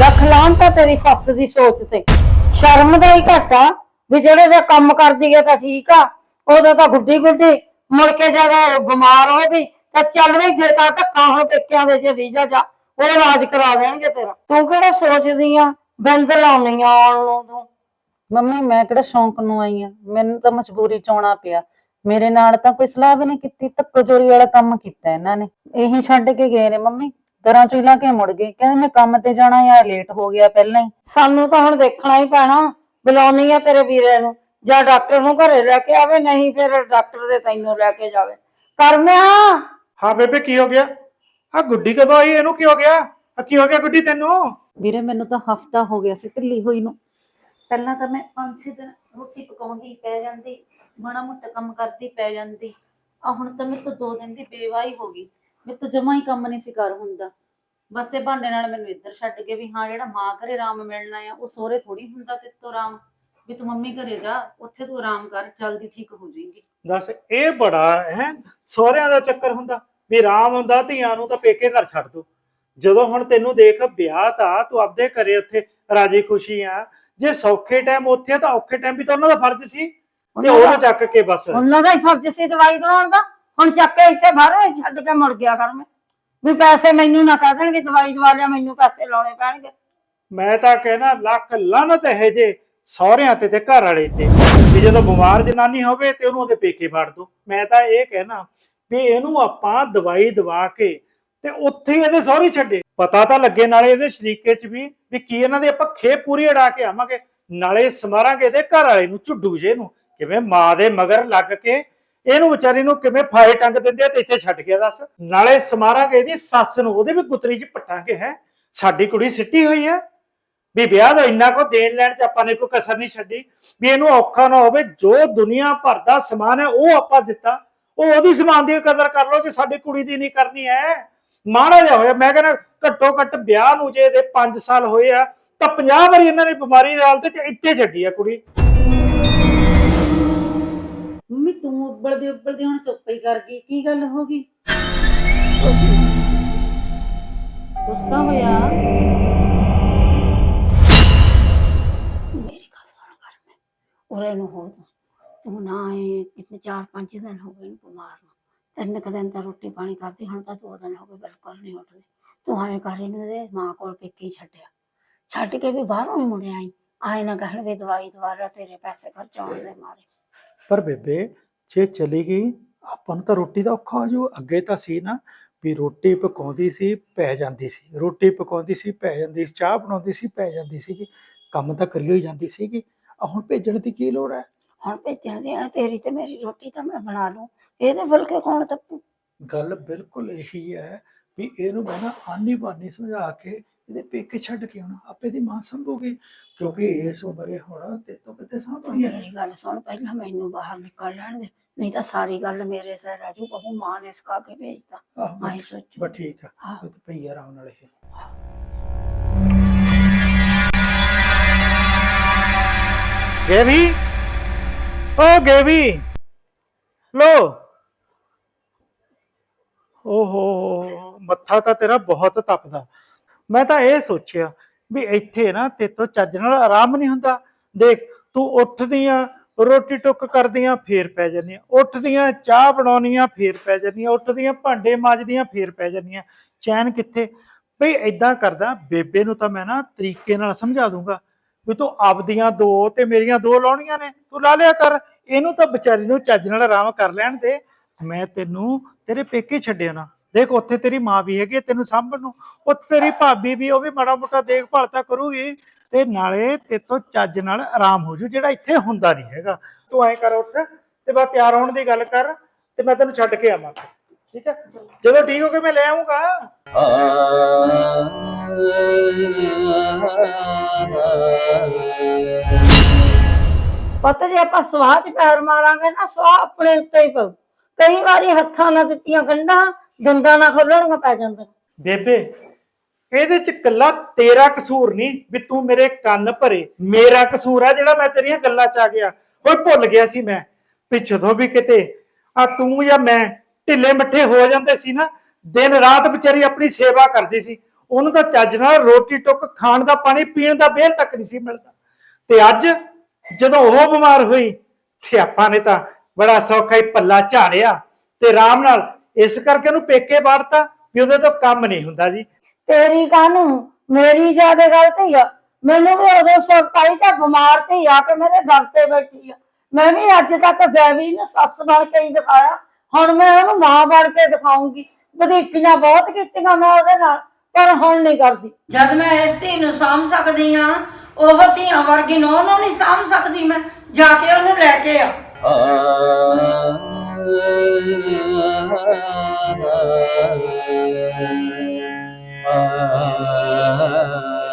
ਲੱਖ ਲਾਹਨ ਤਾਂ ਤੇਰੀ ਸੱਸ ਦੀ ਸੋਚ ਤੇ। ਸ਼ਰਮ ਦਾ ਹੀ ਘਾਟਾ, ਵੀ ਜਿਹੜੇ ਦੇ ਕੰਮ ਕਰਦੀ ਹੈ ਤਾਂ ਠੀਕ ਆ ਉਦੋਂ ਤਾਂ ਗੁੱਡੀ ਗੁੱਡੀ, ਮੁੜ ਕੇ ਜਦੋਂ ਬਿਮਾਰ ਹੋ ਗਈ, ਤਾਂ ਚੱਲ ਵੀ ਜੇ ਤਾਂ ਧੱਕਾ ਹੁਣ ਪੇਕਿਆਂ ਦੇ ਚ ਰੀਜਾ ਜਾ, ਉਹ ਇਲਾਜ ਕਰਾ ਦੇਣਗੇ ਤੇਰਾ। ਤੂੰ ਕਿਹੜਾ ਸੋਚਦੀ ਆ, ਬੰਦ ਲਾਉਣੀ ਆ ਆਉਣ ਨੂੰ ਤੂੰ? ਮੰਮੀ, ਮੈਂ ਕਿਹੜਾ ਸ਼ੌਂਕ ਨੂੰ ਆਈ ਆ? ਮੈਨੂੰ ਤਾਂ ਮਜਬੂਰੀ ਚ ਆਉਣਾ ਪਿਆ। ਮੇਰੇ ਨਾਲ ਤਾਂ ਕੋਈ ਸਲਾਹ ਵੀ ਨਹੀਂ ਕੀਤੀ ਧੱਕਾ ਚੋਰੀ ਵਾਲਾ ਕੰਮ ਕੀਤਾ ਇਹਨਾਂ ਨੇ। ਇਹੀ ਛੱਡ ਕੇ ਗਏ ਨੇ ਮੰਮੀ। ਦਰਾਂ ਚੋਂ ਹੀ ਲਾ ਕੇ ਮੁੜ ਗਏ। ਕਹਿੰਦੇ ਮੈਂ ਕੰਮ ਤੇ ਜਾਣਾ ਯਾਰ ਲੇਟ ਹੋ ਗਿਆ ਪਹਿਲਾਂ ਹੀ। ਸਾਨੂੰ ਤਾਂ ਹੁਣ ਦੇਖਣਾ ਹੀ ਪੈਣਾ। ਬੁਲਾਉਣੀ ਆ ਤੇਰੇ ਵੀਰੇ ਨੂੰ। ਜਾਂ ਡਾਕਟਰ ਨੂੰ ਘਰੇ ਲੈ ਕੇ ਆਵੇ ਨਹੀਂ ਫਿਰ ਡਾਕਟਰ ਦੇ ਤੈਨੂੰ ਲੈ ਕੇ ਜਾਵੇ। ਕਰਮਿਆ ਹਾਂ। ਬੇਬੇ ਕੀ ਹੋ ਗਿਆ? ਆ ਗੁੱਡੀ ਕਦੋਂ ਆਈ? ਇਹਨੂੰ ਕੀ ਹੋ ਗਿਆ? ਆ ਕੀ ਹੋ ਗਿਆ ਗੁੱਡੀ ਤੈਨੂੰ? ਵੀਰੇ ਮੈਨੂੰ ਤਾਂ ਹਫਤਾ ਹੋ ਗਿਆ ਸੀ ਢਿੱਲੀ ਹੋਈ ਨੂੰ। ਪਹਿਲਾਂ ਤਾਂ ਮੈਂ ਪੰਜ ਛੇ ਦਿਨ ਰੋਟੀ ਪਕਾਉਂਦੀ ਪੈ ਜਾਂਦੀ ਮਾੜਾ ਮੋਟਾ ਕੰਮ ਕਰਦੀ ਪੈ ਜਾਂਦੀ। ਆ ਹੁਣ ਤਾਂ ਮੇਰੇ ਤੋਂ ਦੋ ਦਿਨ ਦੀ ਬੇਵਾਹੀ ਹੋ ਗਈ। ਮੇਰੇ ਤੋਂ ਜਮਾ ਹੀ ਕੰਮ ਨਹੀਂ ਸੀ ਕਰ ਹੁੰਦਾ। ਬਸ ਇਹ ਬਹਾਨੇ ਨਾਲ ਮੈਨੂੰ ਇੱਧਰ ਛੱਡ ਕੇ ਵੀ ਹਾਂ ਜਿਹੜਾ ਮਾਂ ਘਰੇ ਆਰਾਮ ਮਿਲਣਾ ਆ ਉਹ ਸਹੁਰੇ ਥੋੜੀ ਹੁੰਦਾ ਤੇ ਤੋਂ ਆਰਾਮ। ਵੀ ਤੂੰ ਮੰਮੀ ਘਰੇ ਜਾ ਉੱਥੇ ਤੂੰ ਆਰਾਮ ਕਰ ਜਲਦੀ ਠੀਕ ਹੋ ਜਾਏਗੀ। ਦੱਸ ਇਹ ਬੜਾ ਹੈ ਸਹੁਰਿਆਂ ਦਾ ਚੱਕਰ ਹੁੰਦਾ। ਵੀ ਰਾਮ ਹੁੰਦਾ ਧੀਆਂ ਨੂੰ ਤਾਂ ਪੇਕੇ ਘਰ ਛੱਡ ਦੋ। ਜਦੋਂ ਹੁਣ ਤੈਨੂੰ ਦੇਖ ਵਿਆਹ ਤਾਂ ਤੂੰ ਆਪਦੇ ਘਰੇ ਉੱਥੇ ਰਾਜੀ ਖੁਸ਼ੀ ਆ। ਜੇ ਸੌਖੇ ਟਾਈਮ ਉੱਥੇ ਆ ਤਾਂ ਔਖੇ ਟਾਈਮ ਵੀ ਤਾਂ ਉਹਨਾਂ ਦਾ ਫਰਜ਼ ਸੀ। ਤੇ ਉਹਨਾਂ ਉਹਨੂੰ ਦਾ- ਚੱਕ ਕੇ ਬਸ। ਉਹਨਾਂ ਦਾ ਹੀ ਫਰਜ਼ ਸੀ ਦਵਾਈ ਦਵਾਉਣ ਦਾ। ਹੁਣ ਚੱਕ ਕੇ ਇੱਥੇ ਬਾਹਰ ਹੀ ਛੱਡ ਕੇ ਮੁੜ ਗਿਆ ਕਰ ਮੈਂ। ਵੀ ਪੈਸੇ ਮੈਨੂੰ ਨਾ ਕਹਿ ਦੇਣ ਦਵਾਈ ਦਵਾ ਲਿਆ, ਮੈਨੂੰ ਪੈਸੇ ਲਾਉਣੇ ਪੈਣਗੇ। ਮੈਂ ਤਾਂ ਕਹਿਣਾ, ਲੱਖ ਲਾਨਤ ਹੈ ਜੇ ਸਹੁਰਿਆਂ ਤੇ ਤੇ ਘਰ ਵਾਲੇ ਤੇ। ਵੀ ਜਦੋਂ ਬਿਮਾਰ ਜਨਾਨੀ ਹੋਵੇ ਤੇ ਉਹਨੂੰ ਉਹਦੇ ਪੇਕੇ ਫੜ ਦੋ। ਮੈਂ ਤਾਂ ਇਹ ਕਹਿਣਾ ਵੀ ਇਹਨੂੰ ਆਪਾਂ ਦਵਾਈ ਦਵਾ ਕੇ ਤੇ ਉੱਥੇ ਹੀ ਇਹਦੇ ਸਹੁਰੇ ਛੱਡੇ। ਪਤਾ ਤਾਂ ਲੱਗੇ ਨਾਲੇ ਇਹਦੇ ਸ਼ਰੀਕੇ ਚ ਵੀ ਵੀ ਕੀ ਇਹਨਾਂ ਦੇ ਆਪਾਂ ਖੇਪ ਪੂਰੀ ਅੜਾ ਕੇ ਆਵਾਂਗੇ। ਨਾਲੇ ਸਮਾਰਾਂਗੇ ਇਹਦੇ ਘਰ ਵਾਲੇ ਨੂੰ, ਝੁੱਡੂ ਜੇ ਨੂੰ। ਕਿਵੇਂ ਮਾਂ ਦੇ ਮਗਰ ਲੱਗ ਕੇ ਇਹਨੂੰ ਵਿਚਾਰੀ ਨੂੰ ਕਿਵੇਂ ਫਾਇ ਟੰਗ ਦਿੰਦੇ ਆ ਤੇ ਇੱਥੇ ਛੱਡ ਗਿਆ ਦੱਸ? ਨਾਲੇ ਸਮਾਰਾਂਗੇ ਇਹਦੀ ਸੱਸ ਨੂੰ, ਉਹਦੇ ਵੀ ਗੁੱਤਰੀ ਚ ਪੱਟਾਂਗੇ, ਹੈ? ਸਾਡੀ ਕੁੜੀ ਸਿੱਟੀ ਹੋਈ ਹੈ ਵੀ ਵਿਆਹ ਦਾ ਇੰਨਾ ਕੋ ਦੇਣ ਲੈਣ ਚ ਆਪਾਂ ਨੇ ਕੋਈ ਕਸਰ ਨਹੀਂ ਛੱਡੀ। ਵੀ ਇਹਨੂੰ ਔਖਾ ਨਾ ਹੋਵੇ, ਜੋ ਦੁਨੀਆ ਭਰ ਦਾ ਸਮਾਨ ਹੈ, ਉਹ ਆਪਾਂ ਦਿੱਤਾ। ਉਹ ਉਹਦੀ ਸਮਾਨ ਦੀ ਕਦਰ ਕਰ ਲਓ, ਜੇ ਸਾਡੀ ਕੁੜੀ ਦੀ ਨਹੀਂ ਕਰਨੀ ਹੈ। ਮਾੜਾ ਜਿਹਾ ਹੋਇਆ, ਮੈਂ ਕਹਿੰਦਾ ਘੱਟੋ ਘੱਟ ਵਿਆਹ ਨੂੰ ਜੇ ਇਹਦੇ 5 ਸਾਲ ਹੋਏ ਆ, ਤਾਂ 50 ਵਾਰੀ ਇਹਨਾਂ ਨੇ ਬਿਮਾਰੀ ਦੀ ਹਾਲਤ ਚ ਇੱਥੇ ਛੱਡੀ ਆ ਕੁੜੀ। ਤੂੰ ਉੱਬਲਦੀ ਉੱਬਲਦੀ ਹੁਣ ਚੁੱਪ ਹੀ ਕਰ ਗਈ, ਕੀ ਗੱਲ ਹੋ ਗਈ? ਕੁਛ ਤਾਂ ਹੋਇਆ। ਮੇਰੀ ਗੱਲ ਸੁਣ ਕਰ ਮੈਂ, ਉਰੇ ਨੂੰ ਹੋ ਤੂੰ। ਤੂੰ ਨਾ ਆਏ, ਕਿਤੇ ਚਾਰ ਪੰਜ ਦਿਨ ਹੋ ਗਏ ਨੂੰ ਬਿਮਾਰ ਨੂੰ। ਤਿੰਨ ਕੁ ਦਿਨ ਤਾਂ ਰੋਟੀ ਪਾਣੀ ਕਰਦੀ, ਹੁਣ ਤਾਂ ਦੋ ਦਿਨ ਹੋ ਗਏ ਬਿਲਕੁਲ ਨਹੀਂ ਉੱਠਦੀ। ਤੂੰ ਆਏ ਕਰ ਇਹਨੂੰ ਦੇ ਮਾਂ ਕੋਲ ਪੇਕੇ ਹੀ ਛੱਡਿਆ ਛੱਡ ਕੇ ਵੀ ਬਾਹਰੋਂ ਹੀ ਮੁੜਿਆ ਆਈ ਆਏ ਨਾ ਕਹਿਣ ਵੀ ਦਵਾਈ ਦਵਾਰਾ ਤੇਰੇ ਪੈਸੇ ਖਰਚਾਉਣ ਦੇ ਮਾਰੇ। ਪਰ ਬੇਬੇ ਜੇ ਚਲੀ ਗਈ ਆਪਾਂ ਨੂੰ ਤਾਂ ਰੋਟੀ ਦਾ ਔਖਾ ਹੋ ਜਾਊ ਅੱਗੇ ਤਾਂ ਸੀ ਨਾ ਵੀ ਰੋਟੀ ਪਕਾਉਂਦੀ ਸੀ ਪੈ ਜਾਂਦੀ ਸੀ। ਰੋਟੀ ਪਕਾਉਂਦੀ ਸੀ ਪੈ ਜਾਂਦੀ ਸੀ ਚਾਹ ਬਣਾਉਂਦੀ ਸੀ ਪੈ ਜਾਂਦੀ ਸੀ ਕੰਮ ਤਾਂ ਕਰੀ ਹੋਈ ਜਾਂਦੀ ਸੀਗੀ। ਆ ਹੁਣ ਭੇਜਣ ਦੀ ਕੀ ਲੋੜ ਹੈ? ਹੁਣ ਭੇਜਣ ਦੇ ਆ ਤੇਰੀ ਤੇ ਮੇਰੀ ਰੋਟੀ ਤਾਂ ਮੈਂ ਬਣਾ ਲੂੰ ਇਹਦੇ ਫੁਲਕੇ ਕੌਣ ਤੱਪੂ ਗੱਲ ਬਿਲਕੁਲ ਇਹੀ ਹੈ ਵੀ ਇਹਨੂੰ ਮੈਂ ਨਾ ਆਨੀ ਬਾਨੀ ਸਮਝਾ ਕੇ ਇਹਦੇ ਪੇਕੇ ਛੱਡ ਕੇ ਆਉਣਾ ਆਪੇ ਦੀ ਮਾਂ ਸੰਭੂਗੀ ਕਿਉਂਕਿ ਇਸ ਉਮਰੇ ਹੁਣ ਤੇ ਤੋਂ ਕਿਤੇ ਤੂੰ ਸੰਭੂਗੀ ਮੇਰੀ ਗੱਲ ਸੁਣ ਪਹਿਲਾਂ ਮੈਨੂੰ ਬਾਹਰ ਨਿਕਲ ਲੈਣ ਦੇ ਨਹੀਂ ਤਾਂ ਸਾਰੀ ਗੱਲ ਮੇਰੇ ਸਿਰ ਰਾਜੂ ਕਹੂ ਮਾਂ ਨੇ ਸਿਖਾ ਕੇ ਭੇਜਤਾ। ਆਹੋ ਮੈਂ ਹੀ ਸੋਚੂ। ਬਸ ਠੀਕ ਆ ਹਾਂ। ਉਹ ਤੇ ਪਈ ਆਰਾਮ ਨਾਲ ਇਹ। ਗੇਵੀ? ਓ ਗੇਵੀ! ਲੋ। ਓਹੋ ਮੱਥਾ ਤਾਂ ਤੇਰਾ ਬਹੁਤ ਤਪਦਾ। ਮੈਂ ਤਾਂ ਇਹ ਸੋਚਿਆ ਵੀ ਇੱਥੇ ਨਾ ਤੇਤੋਂ ਚੱਜ ਨਾਲ ਆਰਾਮ ਨਹੀਂ ਹੁੰਦਾ। ਦੇਖ, ਤੂੰ ਉੱਠਦੀਆਂ, ਰੋਟੀ ਟੁੱਕ ਕਰਦੀਆਂ, ਫੇਰ ਪੈ ਜਾਂਦੀਆਂ। ਉੱਠਦੀਆਂ, ਚਾਹ ਬਣਾਉਣੀਆਂ, ਫੇਰ ਪੈ ਜਾਂਦੀਆਂ। ਉੱਠਦੀਆਂ, ਭਾਂਡੇ ਮਾਂਜਦੀਆਂ, ਫੇਰ ਪੈ ਜਾਂਦੀਆਂ। ਚੈਨ ਕਿੱਥੇ? ਭਈ ਐਦਾਂ ਕਰਦਾ, ਬੇਬੇ ਨੂੰ ਤਾਂ ਮੈਂ ਨਾ ਤਰੀਕੇ ਨਾਲ ਸਮਝਾ ਦੂੰਗਾ ਵੀ ਤੂੰ ਆਪਦੀਆਂ ਦੋ ਤੇ ਮੇਰੀਆਂ ਦੋ ਲਾਉਣੀਆਂ ਨੇ। ਤੂੰ ਲਾ ਲਿਆ ਕਰ। ਇਹਨੂੰ ਤਾਂ ਵਿਚਾਰੀ ਨੂੰ ਚੱਜ ਨਾਲ ਆਰਾਮ ਕਰ ਲੈਣ ਦੇ। ਮੈਂ ਤੈਨੂੰ ਤੇਰੇ ਪੇਕੇ ਛੱਡਿਆ ਨਾ। ਦੇਖ, ਉੱਥੇ ਤੇਰੀ ਮਾਂ ਵੀ ਹੈਗੀ ਹੈ, ਤੈਨੂੰ ਸਾਂਭਣ ਨੂੰ। ਉੱਥੇ ਤੇਰੀ ਭਾਬੀ ਵੀ, ਉਹ ਵੀ ਮਾੜਾ ਮੋਟਾ ਦੇਖਭਾਲ ਤਾਂ ਕਰੂਗੀ। ਤੇ ਨਾਲੇ ਤੇਤੋਂ ਚੱਜ ਨਾਲ ਆਰਾਮ ਹੋ ਜੂ, ਜਿਹੜਾ ਇੱਥੇ ਹੁੰਦਾ ਨਹੀਂ ਹੈਗਾ। ਤੂੰ ਐਂ ਕਰ ਉੱਠ, ਤੇ ਬਸ ਤਿਆਰ ਹੋਣ ਦੀ ਗੱਲ ਕਰ, ਤੇ ਮੈਂ ਤੈਨੂੰ ਛੱਡ ਕੇ ਆਵਾਂ। ਠੀਕ ਹੈ? ਜਦੋਂ ਠੀਕ ਹੋ ਕੇ ਮੈਂ ਲੈ ਆਉਂਗਾ ਪਤਾ, ਜੇ ਆਪਾਂ ਸਵਾਹ ਚ ਪੈਰ ਮਾਰਾਂਗੇ ਨਾ, ਸਵਾਹ ਆਪਣੇ ਉੱਤੇ ਹੀ ਪਊ। ਕਈ ਵਾਰੀ ਹੱਥਾਂ ਨਾਲ ਦਿੱਤੀਆਂ ਗੰਢਾਂ ਦੰਦਾਂ ਨਾ ਖੋਲਣੀਆਂ ਪੈ ਜਾਂਦਾ ਬੇਬੇ, ਇਹਦੇ ਚ ਕੱਲਾ ਤੇਰਾ ਕਸੂਰ ਨਹੀਂ ਵੀ ਤੂੰ ਮੇਰੇ ਕੰਨ ਭਰੇ। ਮੇਰਾ ਕਸੂਰ ਆ ਜਿਹੜਾ ਮੈਂ ਤੇਰੀਆਂ ਗੱਲਾਂ ਚ ਆ ਗਿਆ। ਓਏ, ਭੁੱਲ ਗਿਆ ਸੀ ਮੈਂ। ਵੀ ਜਦੋਂ ਵੀ ਕਿਤੇ ਆ ਤੂੰ ਜਾਂ ਮੈਂ ਢਿੱਲੇ ਮੱਠੇ ਹੋ ਜਾਂਦੇ ਸੀ ਨਾ, ਦਿਨ ਰਾਤ ਵਿਚਾਰੀ ਆਪਣੀ ਸੇਵਾ ਕਰਦੀ ਸੀ। ਉਹਨੂੰ ਤਾਂ ਚੱਜ ਨਾਲ ਰੋਟੀ ਟੁੱਕ, ਖਾਣ ਦਾ ਪਾਣੀ, ਪੀਣ ਦਾ ਵੇਲ ਤੱਕ ਨਹੀਂ ਸੀ ਮਿਲਦਾ। ਤੇ ਅੱਜ ਜਦੋਂ ਉਹ ਬਿਮਾਰ ਹੋਈ, ਤੇ ਆਪਾਂ ਨੇ ਤਾਂ ਬੜਾ ਸੌਖਾ ਹੀ ਪੱਲਾ ਝਾੜਿਆ। ਤੇ ਆਰਾਮ ਨਾਲ ਇਸ ਕਰਕੇ ਉਹਨੂੰ ਪੇਕੇ ਬਾੜਤਾ ਵੀ ਉਹਦੇ ਤੋਂ ਕੰਮ ਨਹੀਂ ਹੁੰਦਾ ਜੀ। ਤੇਰੀ ਕਾਹਨੂੰ ਮੇਰੀ ਜ਼ਿਆਦਾ ਗਲਤੀ ਆ। ਮੈਨੂੰ ਵੀ ਉਦੋਂ ਸੁੱਖ ਆਈ ਤਾਂ ਬਿਮਾਰ ਤੇ ਆ ਕੇ ਮੇਰੇ ਦਰ ਤੇ ਬੈਠੀ ਆ। ਮੈਂ ਵੀ ਅੱਜ ਤੱਕ ਗੈਵੀ ਨੂੰ ਸੱਸ ਬਣ ਕੇ ਹੀ ਦਿਖਾਇਆ। ਹੁਣ ਮੈਂ ਉਹਨੂੰ ਮਾਂ ਬਣ ਕੇ ਦਿਖਾਉਂਗੀ। ਵਧੀਕੀਆਂ ਬਹੁਤ ਕੀਤੀਆਂ ਮੈਂ ਉਹਦੇ ਨਾਲ ਪਰ ਹੁਣ ਨਹੀਂ ਕਰਦੀ। ਜਦ ਮੈਂ ਇਸ ਧੀ ਨੂੰ ਸਾਂਭ ਸਕਦੀ ਆ ਉਹ ਧੀਆਂ ਵਰਗੀ ਨੂੰ ਉਹਨੂੰ ਨਹੀਂ ਸਾਂਭ ਸਕਦੀ ਮੈਂ। ਜਾ ਕੇ ਉਹਨੂੰ ਲੈ ਕੇ ਆ। ਆ Ah